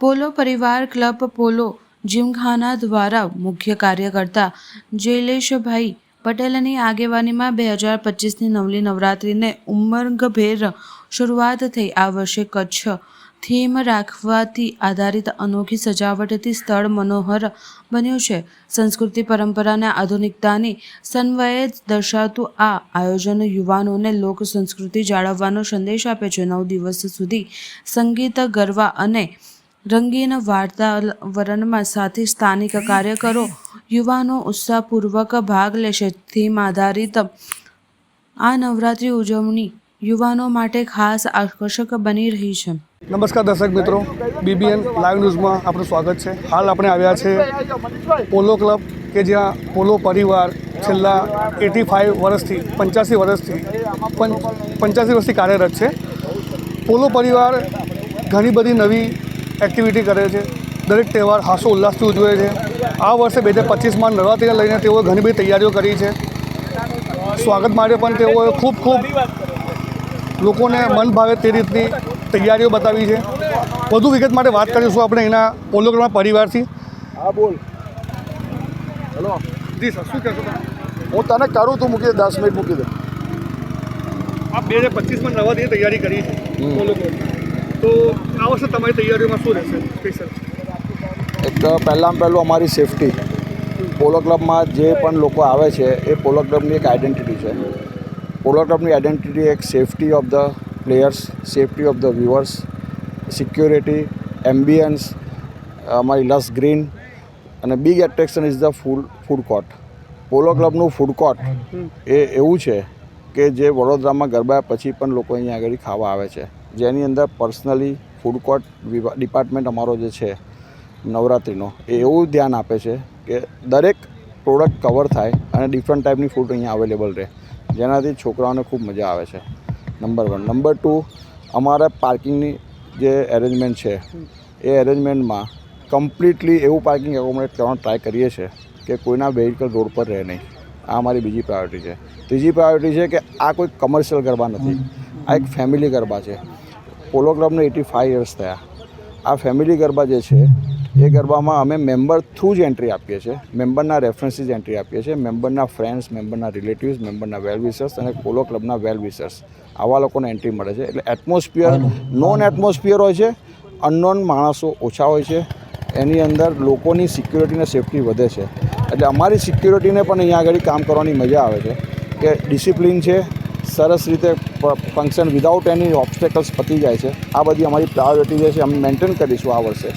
પોલો પરિવાર ક્લબ પોલો જીમખાના દ્વારા મુખ્ય કાર્યકર્તા જૈલેશભાઈ પટેલની આગેવાનીમાં બે હજાર પચીસની નવલી નવરાત્રિને ઉમંગભેર શરૂઆત થઈ. આ વર્ષે કચ્છ થીમ રાખવાથી આધારિત અનોખી સજાવટથી સ્થળ મનોહર બન્યું છે. સંસ્કૃતિ પરંપરાને આધુનિકતાની સન્વયે દર્શાવતું આ આયોજન યુવાનોને લોક સંસ્કૃતિ જાળવવાનો સંદેશ આપે છે. નવ દિવસ સુધી સંગીત, ગરબા અને રંગીન વાતાવરણમાં સાથે સ્થાનિક કાર્યકરો યુવાનો ઉત્સાહપૂર્વક ભાગ લેશે. થીમ આધારિત આ નવરાત્રિ ઉજવણી યુવાનો માટે ખાસ આકર્ષક બની રહી છે. નમસ્કાર દર્શક મિત્રો. બીબીએન લાઈવ ન્યૂઝમાં આપનું સ્વાગત છે. હાલ આપણે આવ્યા છે પોલો ક્લબ, કે જ્યાં પોલો પરિવાર છેલ્લા એટી ફાઇવ વર્ષથી, પંચ્યાસી વર્ષથી પંચ્યાસી વર્ષથી કાર્યરત છે. પોલો પરિવાર ઘણી બધી નવી એક્ટિવિટી કરે છે. દરેક તહેવાર હાસો ઉલ્લાસથી ઉજવે છે. આ વર્ષે બે હજાર પચીસમાં નવરાત્રિને લઈને તેઓએ ઘણી બધી તૈયારીઓ કરી છે. સ્વાગત માટે પણ તેઓએ ખૂબ ખૂબ લોકોને મન ભાવે તે રીતની તૈયારીઓ બતાવી છે. વધુ વિગત માટે વાત કરીશું આપણે એના પોલોગ્રામના પરિવારથી. હા બોલ. હેલો. જી સર શું કહેશો હું તને કરું તું મૂકી દે દસ મિનિટ મૂકી દે. આપ બે હજાર પચીસમાં નવરાત્રિની તૈયારી કરી છે. પોલો ક્લબ તો આ વર્ષે તમારી તૈયારીઓમાં શું રહેશે? સ્પેશિયલ એક તો પહેલાં પહેલું અમારી સેફટી પોલો ક્લબમાં જે પણ લોકો આવે છે એ પોલો ક્લબની એક આઈડેન્ટિટી છે. પોલો ક્લબની આઈડેન્ટિટી એક safety of the players safety of the viewers security ambiance અમારી લસ ગ્રીન અને big attraction is the food food court polo ક્લબનું food court એ એવું છે કે જે વડોદરામાં ગરબા પછી પણ લોકો અહીંયા આગળ ખાવા આવે છે. જેની અંદર પર્સનલી ફૂડ કોર્ટ ડિપાર્ટમેન્ટ અમારો જે છે, નવરાત્રિનો, એ એવું ધ્યાન આપે છે કે દરેક પ્રોડક્ટ કવર થાય અને ડિફરન્ટ ટાઈપની ફૂડ અહીંયા અવેલેબલ રહે. જેનાથી છોકરાઓને ખૂબ મજા આવે છે. Number one. નંબર ટુ, અમારા પાર્કિંગની જે એરેન્જમેન્ટ છે, એ એરેન્જમેન્ટમાં કમ્પ્લીટલી એવું પાર્કિંગ એકોમોડેટ કરવાનો ટ્રાય કરીએ છીએ કે કોઈના વેહિકલ રોડ પર રહે નહીં. આ અમારી બીજી પ્રાયોરિટી છે. ત્રીજી પ્રાયોરિટી છે કે આ કોઈ કમર્શિયલ ગરબા નથી. આ એક ફેમિલી ગરબા છે. પોલો ક્લબને એટી ફાઇવ યર્સ થયા. આ ફેમિલી ગરબા જે છે, એ ગરબામાં અમે મેમ્બર થ્રુ જ એન્ટ્રી આપીએ છીએ. મેમ્બરના રેફરન્સીસ એન્ટ્રી આપીએ છીએ. મેમ્બરના ફ્રેન્ડ્સ, મેમ્બરના રિલેટિવ્સ, મેમ્બરના વેલ વિશર્સ અને પોલો ક્લબના વેલ વિશર્સ. આવા લોકોને એન્ટ્રી મળે છે. એટલે એટમોસ્ફિયર, નોન એટમોસ્ફિયર હોય છે, અનનોન માણસો ઓછા હોય છે. એની અંદર લોકોની સિક્યુરિટી અને સેફટી વધે છે. એટલે અમારી સિક્યુરિટીને પણ અહીંયા આગળ કામ કરવાની મજા આવે છે કે ડિસિપ્લિન છે સરસ રીતે ફંક્શન વિદાઉટ એની ઓબ્સ્ટેકલ્સ પતી જાય છે. આ બધી અમારી પ્રાયોરિટી જે છે, અમે મેન્ટેન કરીશું આ વર્ષે.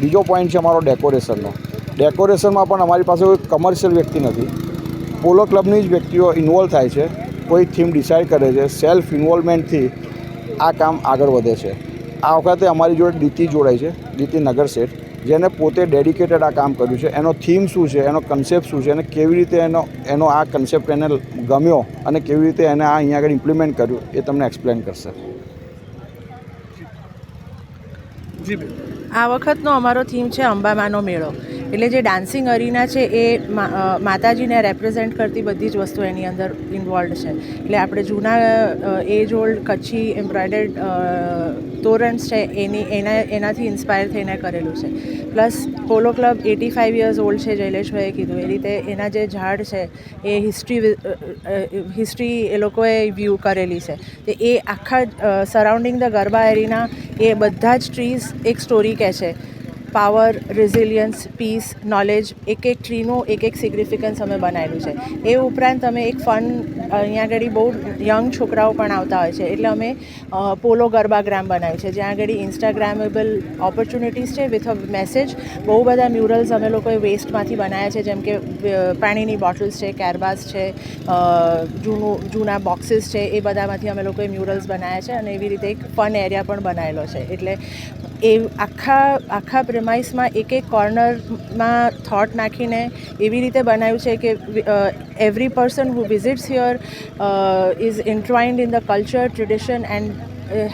બીજો પોઈન્ટ છે અમારો ડેકોરેશનનો ડેકોરેશનમાં પણ અમારી પાસે કોઈ કમર્શિયલ વ્યક્તિ નથી. પોલો ક્લબની જ વ્યક્તિઓ ઇન્વોલ્વ થાય છે. કોઈ થીમ ડિસાઇડ કરે છે. સેલ્ફ ઇન્વોલ્વમેન્ટથી આ કામ આગળ વધે છે. આ વખતે અમારી જોડે દીતિ જોડાય છે. દીતિ નગર શેઠ. જેને પોતે ડેડિકેટેડ આ કામ કર્યું છે. એનો થીમ શું છે? એનો કન્સેપ્ટ શું છે? અને કેવી રીતે એનો એનો આ કન્સેપ્ટ એને ગમ્યો અને કેવી રીતે એને આ અહીંયા આગળ ઇમ્પ્લિમેન્ટ કર્યું એ તમને એક્સપ્લેન કરશે. આ વખતનો અમારો થીમ છે અંબામાનો મેળો. એટલે જે ડાન્સિંગ અરીના છે એ માતાજીને રેપ્રેઝેન્ટ કરતી બધી જ વસ્તુ એની અંદર ઇન્વોલ્વ છે. એટલે આપણે જૂના એજ ઓલ્ડ કચ્છી એમ્બ્રોઇડર્ડ તોરન્સ છે એની, એના, એનાથી ઇન્સ્પાયર થઈને કરેલું છે. Plus polo club eighty five years old છે, જયલેશભાઈએ કીધું. એ રીતે એના જે ઝાડ છે, એ હિસ્ટ્રી હિસ્ટ્રી એ લોકોએ વ્યૂ કરેલી છે. તો એ આખા સરાઉન્ડિંગ ધ ગરબા એરીના એ બધા જ ટ્રીઝ એક સ્ટોરી કહે છે. પાવર રિઝિલિયન્સ પીસ નોલેજ એક એક ટ્રીનું એક એક સિગ્નિફિકન્સ અમે બનાવેલું છે. એ ઉપરાંત અમે એક ફન અહીંયા આગળ બહુ યંગ છોકરાઓ પણ આવતા હોય છે. એટલે અમે પોલો ગરબા ગ્રામ બનાવ્યું છે. જ્યાં આગળ ઇન્સ્ટાગ્રામેબલ ઓપોર્ચ્યુનિટીઝ છે વિથ અ મેસેજ બહુ બધા મ્યુરલ્સ અમે લોકોએ વેસ્ટમાંથી બનાવ્યા છે. જેમ કે પાણીની બોટલ્સ છે, કેરબાસ છે જૂનું, જૂના બોક્સીસ છે. એ બધામાંથી અમે લોકોએ મ્યુરલ્સ બનાવ્યા છે અને એવી રીતે એક ફન એરિયા પણ બનાવેલો છે. એટલે એ આખા આખા પ્રેમાઇસમાં એક એક કોર્નરમાં થોટ નાખીને એવી રીતે બનાવ્યું છે કે every person who visits here is ingrained in the culture tradition and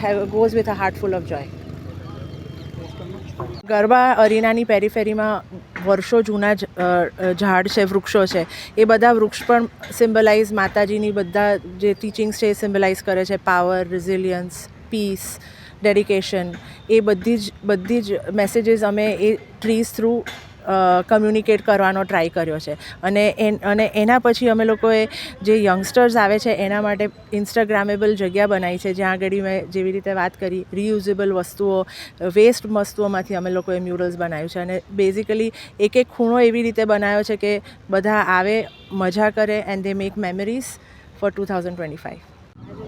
have goes with a heart of joy garba અરીનાની પેરીફેરીમાં વર્ષો જૂના ઝાડ છે, વૃક્ષો છે. એ બધા વૃક્ષ પણ સિમ્બલાઇઝ માતાજીની બધા જે ટીચિંગ્સ છે એ સિમ્બલાઇઝ કરે છે. પાવર રિઝિલિયન્સ પીસ ડેડિકેશન એ બધી જ બધી જ મેસેજીસ અમે એ ટ્રીઝ થ્રુ કમ્યુનિકેટ કરવાનો ટ્રાય કર્યો છે. અને અને એના પછી અમે લોકોએ જે યંગસ્ટર્સ આવે છે, એના માટે ઇન્સ્ટાગ્રામેબલ જગ્યા બનાવી છે, જ્યાં આગળ મેં જેવી રીતે વાત કરી રિયુઝેબલ વસ્તુઓ વેસ્ટ વસ્તુઓમાંથી અમે લોકોએ મ્યુરલ્સ બનાવ્યું છે. અને બેઝિકલી એક એક ખૂણો એવી રીતે બનાવ્યો છે કે બધા આવે, મજા કરે and they make memories for two thousand twenty five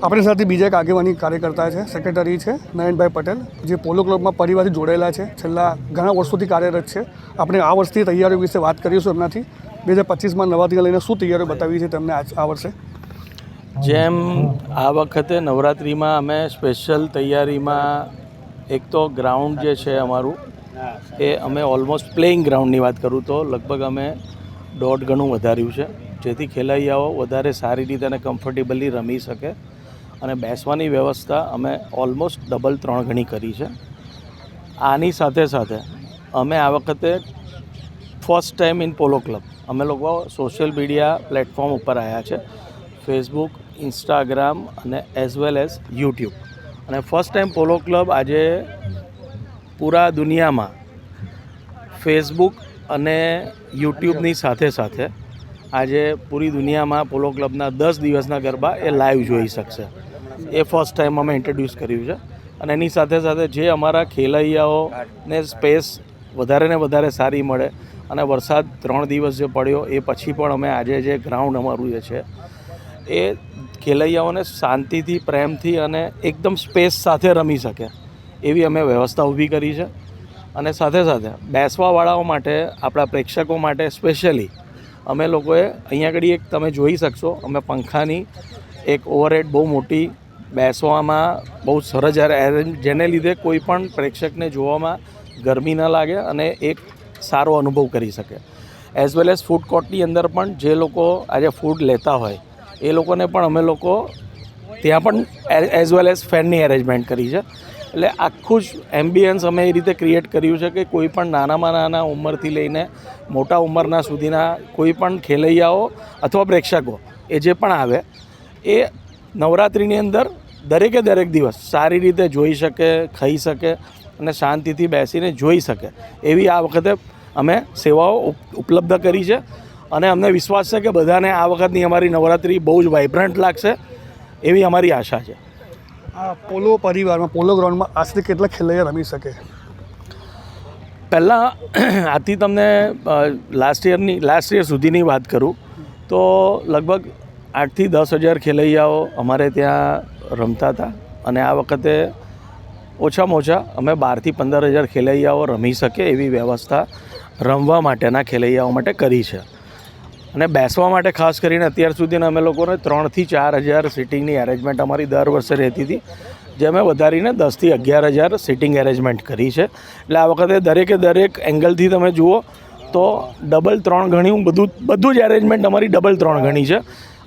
આપણી સાથે બીજા એક આગેવાની કાર્યકર્તા છે સેક્રેટરી છે, નયનભાઈ પટેલ, જે પોલો ક્લબમાં પરિવારથી જોડાયેલા છે, છેલ્લા ઘણા વર્ષોથી કાર્યરત છે. આપણે આ વર્ષની તૈયારીઓ વિશે વાત કરીશું એમનાથી. બે હજાર પચીસમાં નવાથી લઈને શું તૈયારીઓ બતાવી છે તેમને આ વર્ષે? જેમ આ વખતે નવરાત્રિમાં અમે સ્પેશિયલ તૈયારીમાં એક તો ગ્રાઉન્ડ જે છે અમારું, એ અમે ઓલમોસ્ટ પ્લેઇંગ ગ્રાઉન્ડની વાત કરું તો લગભગ અમે દોઢ ગણું વધાર્યું છે. જેથી ખેલૈયાઓ વધારે સારી રીતે અને કમ્ફર્ટેબલી રમી શકે. અને બેસવાની વ્યવસ્થા અમે ઓલમોસ્ટ ડબલ ત્રણ ગણી કરી છે. આની સાથે સાથે અમે આ વખતે first time in polo club અમે લોકો સોશિયલ મીડિયા પ્લેટફોર્મ ઉપર આવ્યા છે. ફેસબુક ઇન્સ્ટાગ્રામ અને એઝ વેલ એઝ યુટ્યુબ અને ફર્સ્ટ ટાઈમ પોલો ક્લબ આજે પૂરા દુનિયામાં ફેસબુક અને યુટ્યુબની સાથે સાથે આજે પૂરી દુનિયામાં પોલો ક્લબના દસ દિવસના ગરબા એ લાઈવ જોઈ શકશે. એ ફર્સ્ટ ટાઈમ અમે ઇન્ટ્રોડ્યુસ કર્યું છે. અને એની સાથે સાથે જે અમારા ખેલૈયાઓને સ્પેસ વધારે ને વધારે સારી મળે અને વરસાદ ત્રણ દિવસ જે પડ્યો એ પછી પણ અમે આજે જે ગ્રાઉન્ડ અમારું જે છે, એ ખેલૈયાઓને શાંતિથી, પ્રેમથી અને એકદમ સ્પેસ સાથે રમી શકે એવી અમે વ્યવસ્થા ઊભી કરી છે. અને સાથે સાથે બેસવાવાળાઓ માટે, આપણા પ્રેક્ષકો માટે સ્પેશિયલી અમે લોકોએ અહીંયા આગળ એક તમે જોઈ શકશો, અમે પંખાની એક ઓવરહેડ બહુ મોટી બેસવામાં બહુ સરસ એરેન્જ જેને લીધે કોઈ પણ પ્રેક્ષકને જોવામાં ગરમી ન લાગે અને એક સારો અનુભવ કરી શકે. એઝ વેલ એઝ ફૂડ કોર્ટની અંદર પણ જે લોકો આજે ફૂડ લેતા હોય, એ લોકોને પણ અમે લોકો ત્યાં પણ એઝ વેલ એઝ ફેનની એરેન્જમેન્ટ કરી છે. એટલે આખું જ એમ્બિયન્સ અમે એ રીતે ક્રિએટ કર્યું છે કે કોઈ પણ નાનામાં નાના ઉંમરથી લઈને મોટા ઉંમરના સુધીના કોઈ પણ ખેલૈયાઓ અથવા પ્રેક્ષકો, એ જે પણ આવે, એ નવરાત્રિની અંદર દરેકે દરેક દિવસ સારી રીતે જોઈ શકે, ખાઈ શકે અને શાંતિથી બેસીને જોઈ શકે. એવી આ વખતે અમે સેવાઓ ઉપ- ઉપલબ્ધ કરી છે અને અમને વિશ્વાસ છે કે બધાને આ વખતની અમારી નવરાત્રિ બહુ જ વાઇબ્રન્ટ લાગશે એવી અમારી આશા છે. આ પોલો પરિવારમાં, પોલો ગ્રાઉન્ડમાં આશરે કેટલા ખેલૈયા રમી શકે? પહેલાં આથી તમને લાસ્ટ યરની લાસ્ટ યર સુધીની વાત કરું, તો લગભગ આઠથી દસ હજાર ખેલૈયાઓ અમારે ત્યાં રમતા હતા. અને આ વખતે ઓછામાં ઓછા અમે બારથી પંદર હજાર ખેલૈયાઓ રમી શકે એવી વ્યવસ્થા રમવા માટેના ખેલૈયાઓ માટે કરી છે. અને બેસવા માટે ખાસ કરીને અત્યાર સુધીના અમે લોકોને ત્રણથી ચાર હજાર સિટિંગની એરેન્જમેન્ટ અમારી દર વર્ષે રહેતી હતી, જે અમે વધારીને દસથી અગિયાર હજાર સિટિંગ એરેન્જમેન્ટ કરી છે. એટલે આ વખતે દરેકે દરેક એંગલથી તમે જુઓ તો ડબલ ત્રણ ગણી બધું બધું જ એરેન્જમેન્ટ અમારી ડબલ ત્રણ ગણી છે.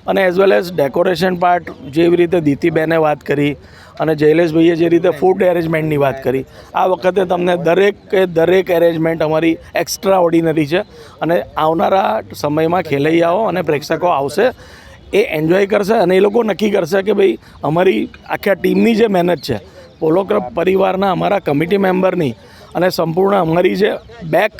અને as well as decoration part જેવી રીતે દીતીબેને વાત કરી અને જયલેશભાઈએ જે રીતે ફૂડ એરેન્જમેન્ટની વાત કરી, આ વખતે તમને દરેકે દરેક એરેન્જમેન્ટ અમારી એક્સ્ટ્રા ઓર્ડિનરી છે. અને આવનારા સમયમાં ખેલૈયાઓ અને પ્રેક્ષકો આવશે, એ એન્જોય કરશે અને એ લોકો નક્કી કરશે કે ભાઈ, અમારી આખા ટીમની જે મહેનત છે પોલો ક્લબ પરિવારના અમારા કમિટી મેમ્બરની અને સંપૂર્ણ અમારી જે બેક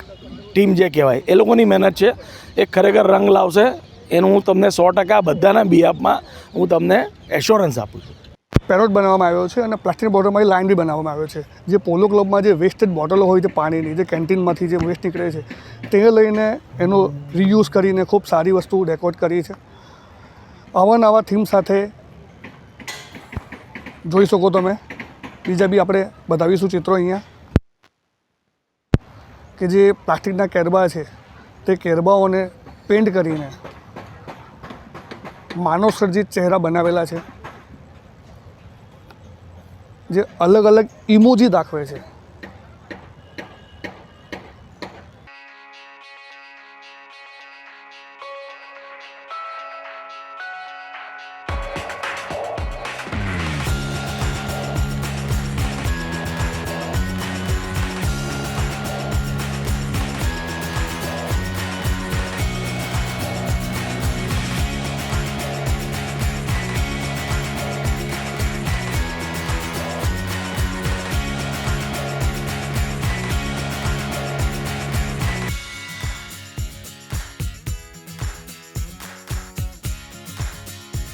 ટીમ જે કહેવાય, એ લોકોની મહેનત છે. એ ખરેખર રંગ લાવશે, એનું હું તમને સો ટકા બધાના બિહાફમાં હું તમને એશ્યોરન્સ આપું છું. પેરોટ બનાવવામાં આવ્યો છે અને પ્લાસ્ટિક બોટલમાંથી લાઇન બી બનાવવામાં આવ્યો છે. જે પોલો ક્લબમાં જે વેસ્ટેડ બોટલો હોય છે પાણીની, જે કેન્ટીનમાંથી જે વેસ્ટ નીકળે છે તે લઈને એનો રીયુઝ કરીને ખૂબ સારી વસ્તુ ડેકોરેટ કરી છે. આવા નવા થીમ સાથે જોઈ શકો તમે. બીજા બી આપણે બતાવીશું ચિત્રો અહીંયા. કે જે પ્લાસ્ટિકના કેરબા છે, તે કેરબાઓને પેન્ટ કરીને માનવ સર્જિત ચહેરા બનાવેલા છે. જે અલગ અલગ ઇમોજી દાખવે છે.